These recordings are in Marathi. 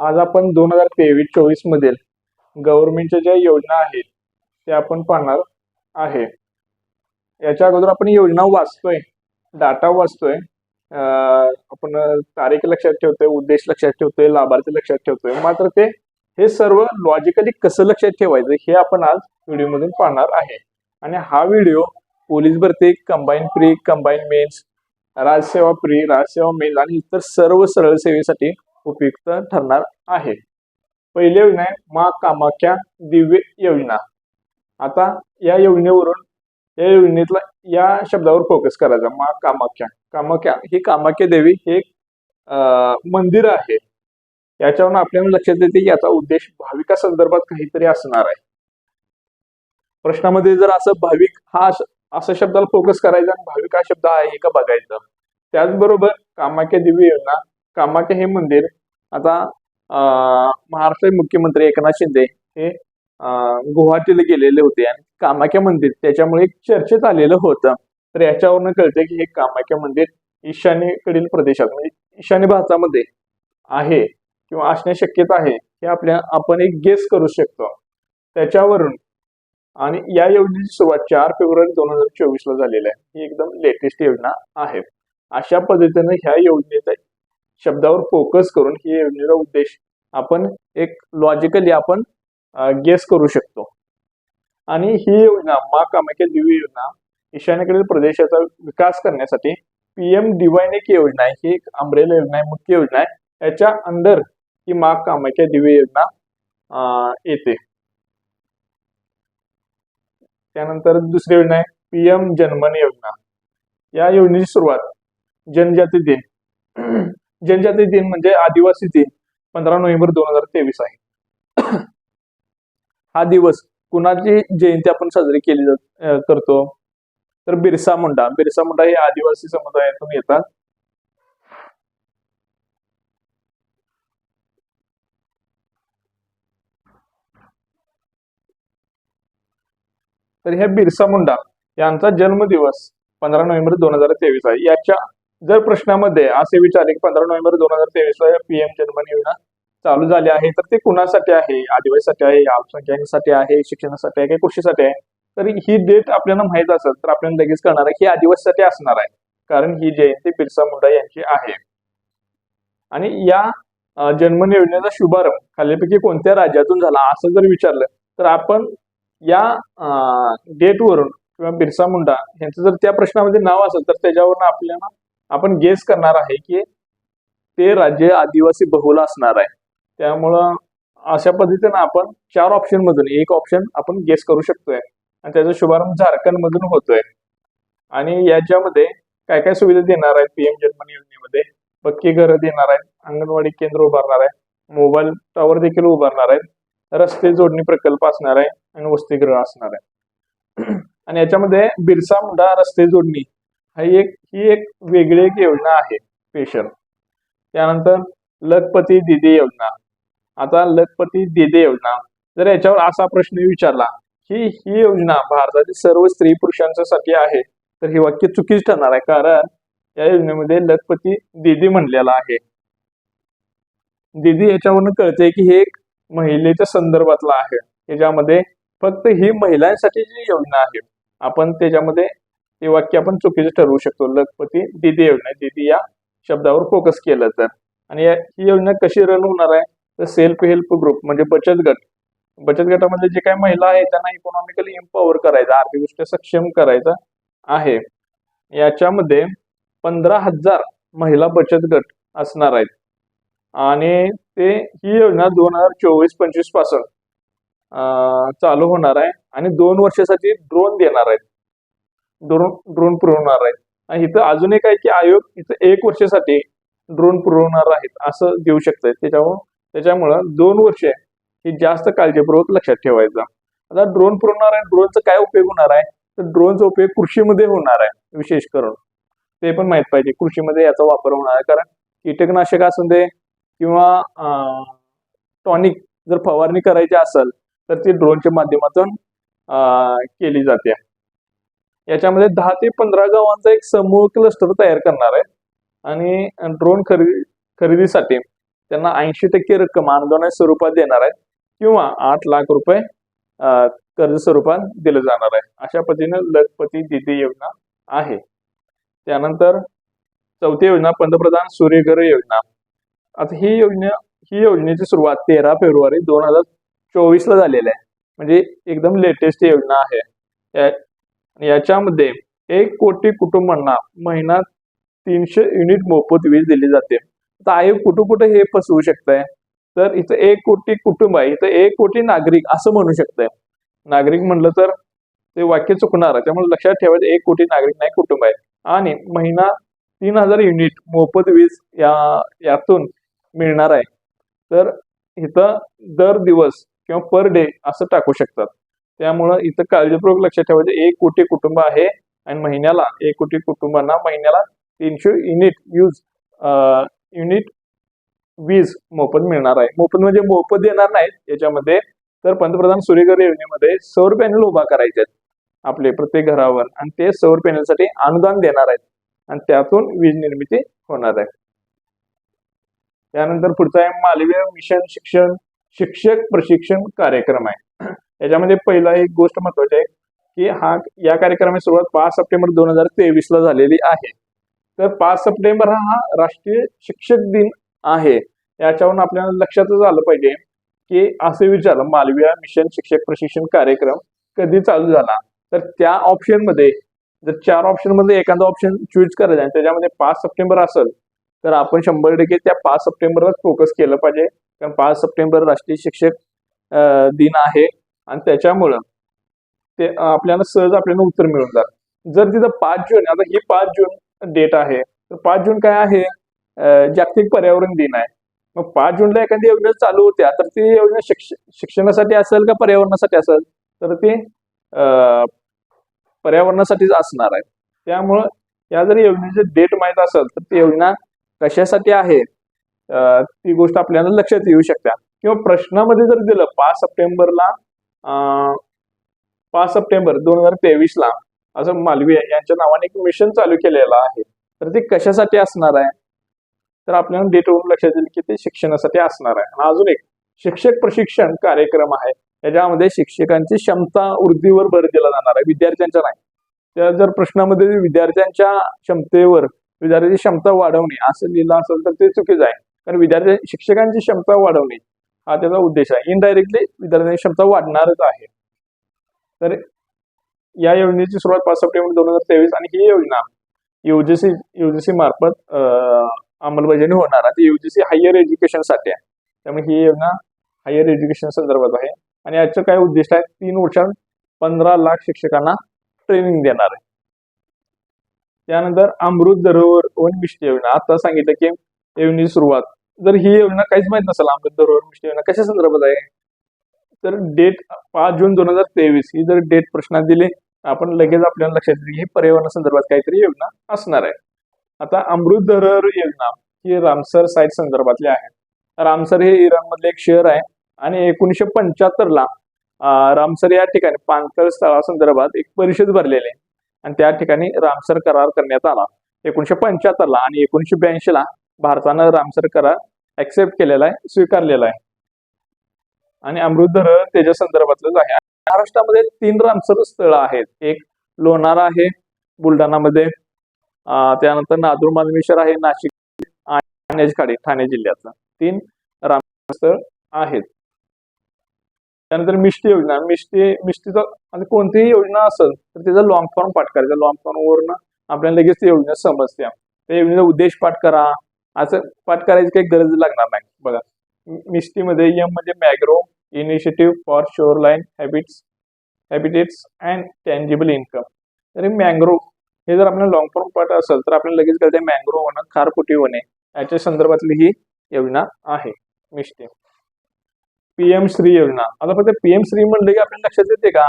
आज आपण दोन हजार तेवीस चोवीस मधील गव्हर्नमेंटच्या ज्या योजना आहेत त्या आपण पाहणार आहे. याच्या अगोदर आपण योजना वाचतोय डाटा वाचतोय. आपण तारीख लक्षात ठेवतोय उद्देश लक्षात ठेवतोय लाभार्थी लक्षात ठेवतोय. मात्र ते हे सर्व लॉजिकली कसं लक्षात ठेवायचं हे आपण आज व्हिडिओमधून पाहणार आहे. आणि हा व्हिडिओ पोलीस भरती combine pre combine mains Rajseva pre Rajseva mains आणि इतर सर्व सरळ सेवेसाठी उपयुक्त ठरणार आहे. पहिली योजना आहे मा कामाख्या दिव्य योजना. आता या योजनेवरून या योजनेतला या शब्दावर फोकस करायचा. मा कामाख्या. कामाख्या ही कामाख्या देवी हे एक मंदिर आहे. याच्यावरून आपल्याला लक्षात येते की याचा उद्देश भाविका संदर्भात काहीतरी असणार आहे. प्रश्नामध्ये जर असं भाविक हा असं शब्दाला फोकस करायचा आणि भाविक हा शब्द आहे का बघायचं? त्याचबरोबर कामाख्या दिव्य योजना कामाख्या हे मंदिर आता महाराष्ट्र मुख्यमंत्री एकनाथ शिंदे हे गुवाहाटीला गेलेले होते आणि कामाख्या मंदिर त्याच्यामुळे एक चर्चेत आलेलं होतं. तर याच्यावरनं कळते की हे कामाख्या मंदिर ईशान्येकडील प्रदेशात म्हणजे ईशान्य भारतामध्ये आहे किंवा असणे शक्यता आहे हे आपल्या आपण एक गेस करू शकतो. त्याच्यावरून आणि या योजनेची सुरुवात चार फेब्रुवारी दोन हजार चोवीसला झालेली आहे. ही एकदम लेटेस्ट योजना आहे. अशा पद्धतीने ह्या योजनेचा शब्दावर फोकस करून ही योजनेचा उद्देश आपण एक लॉजिकली आपण गेस करू शकतो. आणि ही योजना मा कामाख्या दिव्य योजना ईशान्येकडील प्रदेशाचा विकास करण्यासाठी पीएम डिवाईन एक योजना आहे. ही एक अमरेला योजना आहे मुख्य योजना आहे. याच्या अंडर ही मा कामाख्या दिव्य योजना येते. त्यानंतर दुसरी योजना आहे पीएम जनमन योजना. या योजनेची सुरुवात जनजाती दिन जनजाती दिन म्हणजे आदिवासी दिन पंधरा नोव्हेंबर दोन हजार तेवीस आहे. हा दिवस कुणाची जयंती आपण साजरी केली जात करतो? तर बिरसा मुंडा. बिरसा मुंडा हे आदिवासी समुदायातून येतात. तर ह्या बिरसा मुंडा यांचा जन्मदिवस पंधरा नोव्हेंबर दोन हजार तेवीस आहे. याच्या जर प्रश्नामध्ये असे विचारले की पंधरा नोव्हेंबर दोन हजार तेवीस पीएम जनमन योजना चालू झाली आहे तर ते कुणासाठी आहे? आदिवासीसाठी आहे अल्पसंख्याकांसाठी आहे शिक्षणासाठी आहे की कृषीसाठी आहे? तर ही डेट आपल्याला माहीत असेल तर आपल्याला लगेच कळणार आहे ही आदिवासीसाठी असणार आहे. कारण ही जयंती बिरसा मुंडा यांची आहे. आणि या अं, जनमन योजनेचा शुभारंभ खालीपैकी कोणत्या राज्यातून झाला असं जर विचारलं तर आपण या डेटवरून किंवा बिरसा मुंडा यांचं जर त्या प्रश्नामध्ये नाव असेल तर त्याच्यावरून आपल्याला आपण गेस करणार आहे की ते राज्य आदिवासी बहुल असणार आहे. त्यामुळं अशा पद्धतीनं आपण चार ऑप्शन मधून एक ऑप्शन आपण गेस करू शकतोय. आणि त्याचा शुभारंभ झारखंड मधून होतोय. आणि याच्यामध्ये काय काय सुविधा देणार आहेत पीएम जन्मन योजनेमध्ये? पक्की घरं देणार आहेत अंगणवाडी केंद्र उभारणार आहे मोबाईल टॉवर देखील उभारणार आहेत रस्ते जोडणी प्रकल्प असणार आहे आणि वसतिगृह असणार आहे. आणि याच्यामध्ये बिरसा मुंडा रस्ते जोडणी ही एक ही एक वेगळी एक योजना आहे स्पेशल त्यानंतर लखपती दिदी योजना. आता लखपती दिदी योजना. जर याच्यावर असा प्रश्न विचारला की ही योजना भारतातील सर्व स्त्री पुरुषांच्यासाठी आहे तर हे वाक्य चुकीच ठरणार आहे कारण या योजनेमध्ये लखपती दिदी म्हणलेला आहे. दिदी याच्यावरून कळते की हे एक महिलेच्या संदर्भातला आहे. याच्यामध्ये फक्त ही महिलांसाठी जी योजना आहे आपण त्याच्यामध्ये ते वाक्य आपण चुकीचं ठरवू शकतो. लखपती दिदी योजना. दिदी या शब्दावर फोकस केलं तर. आणि ही योजना कशी रन होणार आहे? तर सेल्फ हेल्प ग्रुप म्हणजे बचत गट. बचत गटामध्ये जे काही महिला आहेत त्यांना इकॉनॉमिकली एम्पॉवर करायचं आर्थिकदृष्ट्या सक्षम करायचं आहे. याच्यामध्ये पंधरा हजार महिला बचत गट असणार आहेत. आणि ते ही योजना दोन हजार चोवीस पंचवीसपासून चालू होणार आहे. आणि दोन वर्षासाठी ड्रोन देणार आहेत. ड्रोन ड्रोन पुरवणार आहेत. आणि इथं अजून एक आहे की आयोग इथं एक वर्षासाठी ड्रोन पुरवणार आहेत असं देऊ शकतात त्याच्यामुळं त्याच्यामुळं दोन वर्ष ही जास्त काळजीपूर्वक लक्षात ठेवायचं. आता ड्रोन पुरवणार आहे ड्रोनचा काय उपयोग होणार आहे? तर ड्रोनचा उपयोग कृषीमध्ये होणार आहे विशेष करून. ते पण माहीत पाहिजे कृषीमध्ये याचा वापर होणार आहे. कारण कीटकनाशक असू दे किंवा टॉनिक जर फवारणी करायची असेल तर ती ड्रोनच्या माध्यमातून केली जाते. याच्यामध्ये दहा ते पंधरा गावांचा एक समूह क्लस्टर तयार करणार आहे आणि ड्रोन खरेदी खरेदीसाठी त्यांना ऐंशी टक्के रक्कम अनुदान स्वरूपात देणार आहेत. किंवा आठ लाख रुपये कर्ज स्वरूपात दिलं जाणार आहे. अशा पद्धतीने लखपती दिदी योजना आहे. त्यानंतर चौथी योजना पंतप्रधान सूर्यघर योजना. आता ही योजना ही योजनेची सुरुवात तेरा फेब्रुवारी दोन हजार चोवीस ला झालेली आहे. म्हणजे एकदम लेटेस्ट योजना आहे. याच्यामध्ये एक कोटी कुटुंबांना महिना तीनशे युनिट मोफत वीज दिली जाते. आता आयोग कुठं कुठं हे फसवू शकतंय? तर इथं एक कोटी कुटुंब आहे इथं एक कोटी नागरिक असं म्हणू शकतंय. नागरिक म्हणलं तर ते वाक्य चुकणार आहे त्यामुळे लक्षात ठेवायचं एक कोटी नागरिक नाही कुटुंब आहे. आणि महिना तीन हजार युनिट मोफत वीज या यातून मिळणार आहे. तर इथं दर दिवस किंवा पर डे असं टाकू शकतात. त्यामुळं इथं काळजीपूर्वक लक्षात ठेवायचं म्हणजे एक कोटी कुटुंब आहे आणि महिन्याला एक कोटी कुटुंबांना महिन्याला तीनशे युनिट यूज युनिट वीज मोफत मिळणार आहे. मोफत म्हणजे मोफत देणार नाहीत याच्यामध्ये. तर पंतप्रधान सूर्यघर योजनेमध्ये सौर पॅनल उभा करायचे आहेत आपले प्रत्येक घरावर. आणि ते सौर पॅनलसाठी अनुदान देणार आहेत. आणि त्यातून वीज निर्मिती होणार आहे. त्यानंतर पुढचा आहे मालवीय मिशन शिक्षण शिक्षक प्रशिक्षण कार्यक्रम आहे. याच्यामध्ये पहिला एक गोष्ट महत्वाची आहे की हा या कार्यक्रमाची सुरुवात पाच सप्टेंबर दोन हजार तेवीस ला झालेली आहे. तर पाच सप्टेंबर हा राष्ट्रीय शिक्षक दिन आहे. याच्यावरून आपल्याला लक्षातच आलं पाहिजे की असे विचारलं मालविया मिशन शिक्षक प्रशिक्षण कार्यक्रम कधी चालू झाला? तर त्या ऑप्शनमध्ये जर चार ऑप्शनमध्ये एखादा ऑप्शन चूज करायचा आणि त्याच्यामध्ये पाच सप्टेंबर असेल तर आपण शंभर टक्के त्या पाच सप्टेंबरलाच फोकस केलं पाहिजे. कारण पाच सप्टेंबर राष्ट्रीय शिक्षक दिन आहे. आणि त्याच्यामुळं ते आपल्याला सहज आपल्याला उत्तर मिळून जात. जर तिथं पाच जून आता ही पाच जून डेट आहे तर पाच जून काय आहे? जागतिक पर्यावरण दिन आहे. मग पाच जूनला एखादी योजना चालू होत्या तर ती योजना शिक्ष शिक्षणासाठी असेल का पर्यावरणासाठी असेल? तर ती पर्यावरणासाठीच असणार आहे. त्यामुळं या जर योजनेचे डेट माहीत असेल तर ती योजना कशासाठी आहे? ती गोष्ट आपल्याला लक्षात येऊ शकते. किंवा प्रश्नामध्ये जर दिलं पाच सप्टेंबरला पाच सप्टेंबर दोन हजार तेवीस ला असं मालवीय यांच्या नावाने एक मिशन चालू केलेलं आहे. तर ते कशासाठी असणार आहे? तर आपल्याला डेट वरून लक्षात येईल की ते शिक्षणासाठी असणार आहे. आणि अजून एक शिक्षक प्रशिक्षण कार्यक्रम आहे. याच्यामध्ये शिक्षकांची क्षमता वृद्धीवर भर दिला जाणार आहे. विद्यार्थ्यांच्या नाही. त्या जर प्रश्नामध्ये विद्यार्थ्यांच्या क्षमतेवर विद्यार्थ्यांची क्षमता वाढवणे असं लिहिलं असेल तर ते चुकीचं आहे. कारण विद्यार्थी शिक्षकांची क्षमता वाढवणे हा त्याचा उद्देश आहे. इनडायरेक्टली विद्यार्थ्यांची क्षमता वाढणारच आहे. तर या योजनेची सुरुवात पाच सप्टेंबर दोन हजार तेवीस आणि ही योजना युजीसी युजीसी मार्फत अंमलबजावणी होणार आहे ती युजीसी हायर एज्युकेशनसाठी आहे. त्यामुळे ही योजना हायर एज्युकेशन संदर्भात आहे. आणि याचं काय उद्दिष्ट आहे? तीन वर्षात पंधरा लाख शिक्षकांना ट्रेनिंग देणार आहे. त्यानंतर अमृत धरोहर वन विष्ट योजना. आता सांगितलं की योजनेची सुरुवात जर ही योजना काहीच माहीत नसेल अमृत धरोहर योजना कशा संदर्भात आहे? तर डेट पाच जून दोन हजार तेवीस ही जर डेट प्रश्नात दिली आपण लगेच आपल्याला लक्षात येईल ही पर्यावरण संदर्भात काहीतरी योजना असणार आहे. आता अमृत धरोहर योजना ही रामसर साईट संदर्भातली आहे. रामसर हे इराण मधले एक शहर आहे आणि एकोणीसशे पंच्याहत्तर ला रामसर या ठिकाणी पाणथळ स्थळासंदर्भात एक परिषद भरलेली आहे. आणि त्या ठिकाणी रामसर करार करण्यात आला. एकोणीसशे पंच्याहत्तर ला आणि एकोणीसशे ब्याऐंशी ला भारतानं रामसर करार ऍक्सेप्ट केलेला आहे स्वीकारलेला आहे. आणि अमृतधर त्याच्या संदर्भातलंच आहे. महाराष्ट्रामध्ये तीन रामसर स्थळ आहेत. एक लोणारा आहे बुलढाणामध्ये. त्यानंतर नादूर मालमेश्वर आहे नाशिक आणि खाडी ठाणे जिल्ह्यातलं. तीन रामसर स्थळ आहेत. त्यानंतर मिष्टी योजना. मिष्टी मिष्टीचा म्हणजे कोणतीही योजना असेल तर त्याचा लॉंग फॉर्म पाठ करायचा लॉंग फॉर्म वरून आपल्याला लगेच ती योजना समजते. त्या योजनेचा उद्देश पाठ करा. असं पाठ करायची काही गरज लागणार नाही. बघा मिस्टीमध्ये यम म्हणजे mangrove initiative for shoreline habits habitats and tangible income तरी मँग्रो हे जर आपल्याला लॉंग फॉर्म पाठ असेल तर आपल्याला लगेच कळते मॅंग्रोव होणं खारपुटी होणे याच्या संदर्भातली ही योजना आहे मिस्टी पीएम श्री योजना. आता फक्त पीएम श्री म्हणलं की आपल्याला लक्षात येते का?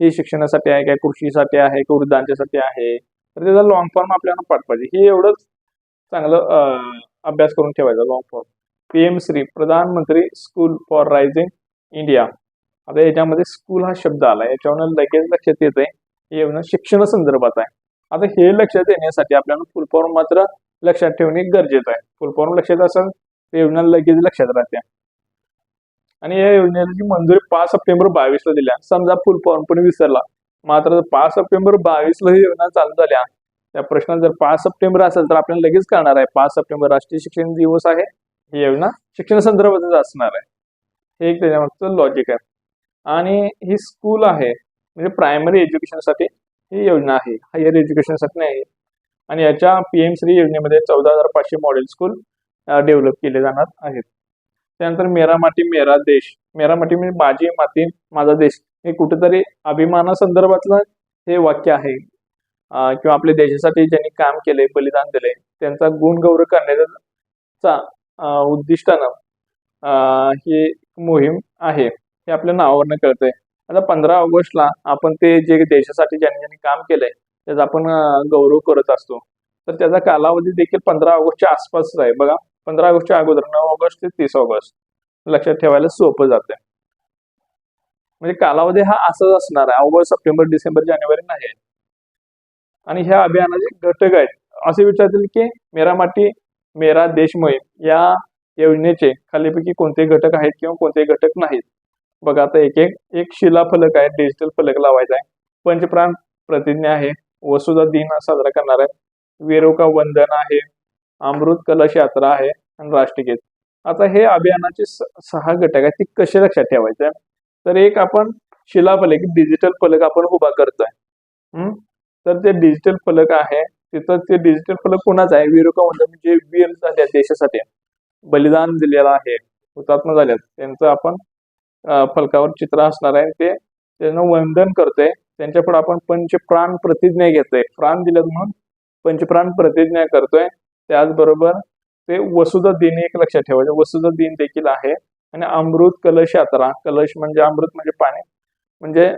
हे शिक्षणासाठी आहे काय कृषीसाठी आहे का वृद्धांच्यासाठी आहे. तर त्याचा लॉंग फॉर्म आपल्याला पाठ पाहिजे हे एवढंच चांगलं अभ्यास करून ठेवायचा लॉंग फॉर्म पीएम श्री प्रधानमंत्री स्कूल फॉर रायझिंग इंडिया आता याच्यामध्ये स्कूल हा शब्द आला याच्यावर लगेच लक्षात येत आहे योजना शिक्षण संदर्भात आहे. आता हे लक्षात येण्यासाठी आपल्याला फुल फॉर्म मात्र लक्षात ठेवणे गरजेचं आहे. फुल फॉर्म लक्षात असेल तर योजना लगेच लक्षात राहते. आणि या योजनेची मंजुरी पाच सप्टेंबर बावीसला दिल्या समजा फुल फॉर्म पण विसरला. मात्र पाच सप्टेंबर बावीसला ही योजना चालू झाल्या त्या प्रश्नात जर पाच सप्टेंबर असेल तर आपल्याला लगेच करणार आहे पाच सप्टेंबर राष्ट्रीय शिक्षण दिवस आहे ही योजना शिक्षण संदर्भातच असणार आहे. हे एक त्याच्यामागचं लॉजिक आहे. आणि ही स्कूल आहे म्हणजे प्रायमरी एज्युकेशनसाठी ही योजना आहे हायर एज्युकेशनसाठी नाही आणि याच्या पी एम श्री योजनेमध्ये चौदा हजार पाचशे मॉडेल स्कूल डेव्हलप केले जाणार आहेत. त्यानंतर मेरा माती मेरा देश. मेरा माती म्हणजे माझी माती माझा देश. हे कुठेतरी अभिमानासंदर्भातलं हे वाक्य आहे. किंवा आपल्या देशासाठी ज्यांनी काम केले बलिदान दिले त्यांचा गुणगौरव करण्याचा उद्दिष्टानं ही मोहीम आहे. हे आपल्या नावावरनं कळतंय. आता पंधरा ऑगस्टला आपण ते जे देशासाठी ज्यांनी ज्यांनी काम केलंय त्याचा आपण गौरव करत असतो. तर त्याचा कालावधी देखील पंधरा ऑगस्टच्या आसपासच आहे. बघा पंधरा ऑगस्टच्या अगोदर नऊ ऑगस्ट ते तीस ऑगस्ट. लक्षात ठेवायला सोपं जाते म्हणजे कालावधी हा असंच असणार आहे. ऑगस्ट सप्टेंबर डिसेंबर जानेवारी नाही. आणि ह्या अभियानाचे घटक आहेत. असे विचारतील की मेरा माटी मेरा देश मोहीम या योजनेचे खालीपैकी कोणते घटक आहेत किंवा कोणते घटक नाहीत? बघा आता एक एक एक शिलाफलक आहे डिजिटल फलक लावायचा आहे. पंचप्राण प्रतिज्ञा आहे वसुधा दिन साजरा करणार आहे. वेरोका वंदन आहे अमृत कलश यात्रा आहे आणि राष्ट्रगीत. आता हे अभियानाचे स- सहा घटक आहेत ते कसे लक्षात ठेवायचे? तर एक आपण शिलाफलक डिजिटल फलक आपण उभा करतोय. हम्म? तर ते डिजिटल फलक आहे तिथं ते डिजिटल फलक कोणाचा आहे? विरोका म्हणजे म्हणजे वीर झाले देशासाठी. बलिदान दिलेलं आहे हुतात्मा झाल्यात त्यांचं आपण फलकावर चित्र असणार आहे. ते त्यांना वंदन करतोय. त्यांच्या पुढे आपण पंचप्राण प्रतिज्ञा घेतोय. प्राण दिल्यात म्हणून पंचप्राण प्रतिज्ञा करतोय. त्याचबरोबर ते वसुधा दिन एक लक्षात ठेवायचं म्हणजे वसुधा दिन देखील आहे. आणि अमृत कलश यात्रा. कलश म्हणजे अमृत म्हणजे पाणी. म्हणजे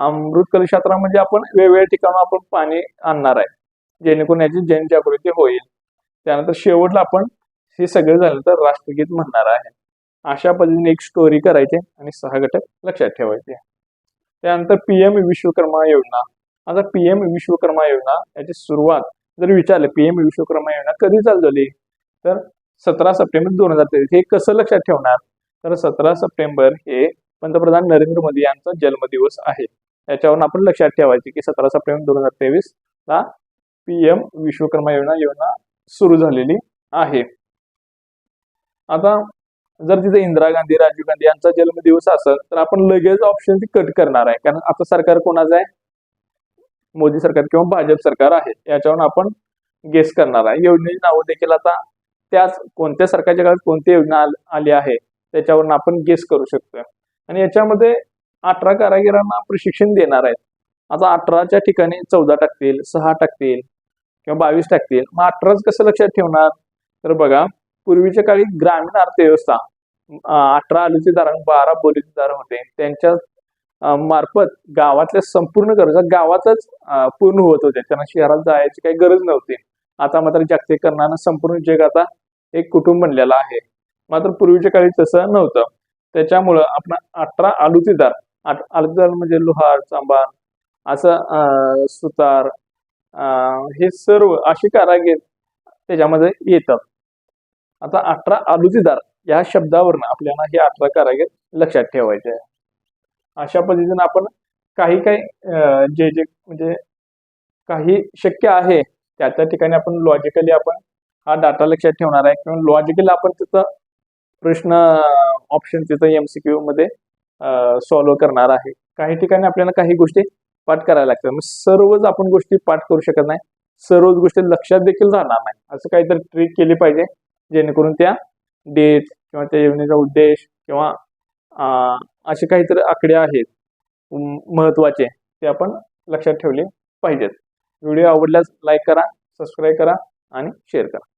अमृत कलशात्रा म्हणजे आपण वेगवेगळ्या ठिकाणून आपण पाणी आणणार आहे. जेणेकरून याची जनजागृती होईल. त्यानंतर शेवटला आपण हे सगळं झालं तर राष्ट्रगीत म्हणणार आहे. अशा पद्धतीने एक स्टोरी करायची आणि सहा घटक लक्षात ठेवायचे. त्यानंतर पीएम विश्वकर्मा योजना. आता पीएम विश्वकर्मा योजना याची सुरुवात जर विचारलं पीएम विश्वकर्मा योजना कधी चालू झाली तर सतरा सप्टेंबर दोन हजार तेवीस. हे कसं लक्षात ठेवणार? तर सतरा सप्टेंबर हे पंतप्रधान नरेंद्र मोदी यांचा जन्मदिवस आहे. याच्यावरून आपण लक्षात ठेवायचे की सतरा सप्टेंबर दोन हजार तेवीस ला पीएम विश्वकर्मा योजना योजना सुरू झालेली आहे. आता जर तिथे इंदिरा गांधी राजीव गांधी यांचा जन्मदिवस असेल तर आपण लगेच ऑप्शन कट करणार आहे. कारण आता सरकार कोणाचं आहे? मोदी सरकार किंवा भाजप सरकार आहे. याच्यावरून आपण गेस करणार आहे. योजनेची नावं देखील आता त्याच कोणत्या सरकारच्या काळात कोणती योजना आली आहे त्याच्यावरून आपण गेस करू शकतोय. आणि याच्यामध्ये अठरा कारागिरांना प्रशिक्षण देणार आहेत. आता अठराच्या ठिकाणी चौदा टाकतील सहा टाकतील किंवा बावीस टाकतील. मग अठराच कसं लक्षात ठेवणार? तर बघा पूर्वीच्या काळी ग्रामीण अर्थव्यवस्था अठरा आलूचे आणि बारा बोलीचे दार होते. त्यांच्या मार्फत गावातल्या संपूर्ण गरजा गावातच पूर्ण होत होत्या. त्यांना शहरात जायची काही गरज नव्हती. आता मात्र जागतिकरणानं संपूर्ण जग आता एक कुटुंब बनलेलं आहे. मात्र पूर्वीच्या काळी तसं नव्हतं. त्याच्यामुळं आपण अठरा आलुचीदार आठ- म्हणजे लोहार चांबार असं सुतार हे सर्व असे कारागीर त्याच्यामध्ये येतात. आता अठरा आलुचीदार या शब्दावरनं आपल्याला हे अठरा कारागीर लक्षात ठेवायचे आहे अशा पद्धतीने आपण काही काही जे जे म्हणजे काही शक्य आहे त्या त्या ठिकाणी आपण लॉजिकली आपण हा डाटा लक्षात ठेवणार आहे. किंवा लॉजिकली आपण तिथं प्रश्न ऑप्शन तिथं एमसीक्यू मध्ये सॉल्व्ह करणार आहे. काही ठिकाणी आपल्याला काही गोष्टी पाठ करायला लागतात. मग सर्वच आपण गोष्टी पाठ करू शकत नाही. सर्वच गोष्टी लक्षात देखील राहणार नाही. असं काहीतरी ट्रिक केली पाहिजे जेणेकरून त्या डेट किंवा त्या योजनेचा उद्देश किंवा असे काहीतरी आकडे आहेत महत्त्वाचे ते आपण लक्षात ठेवले पाहिजेत. व्हिडिओ आवडल्यास लाईक करा सबस्क्राईब करा आणि शेअर करा.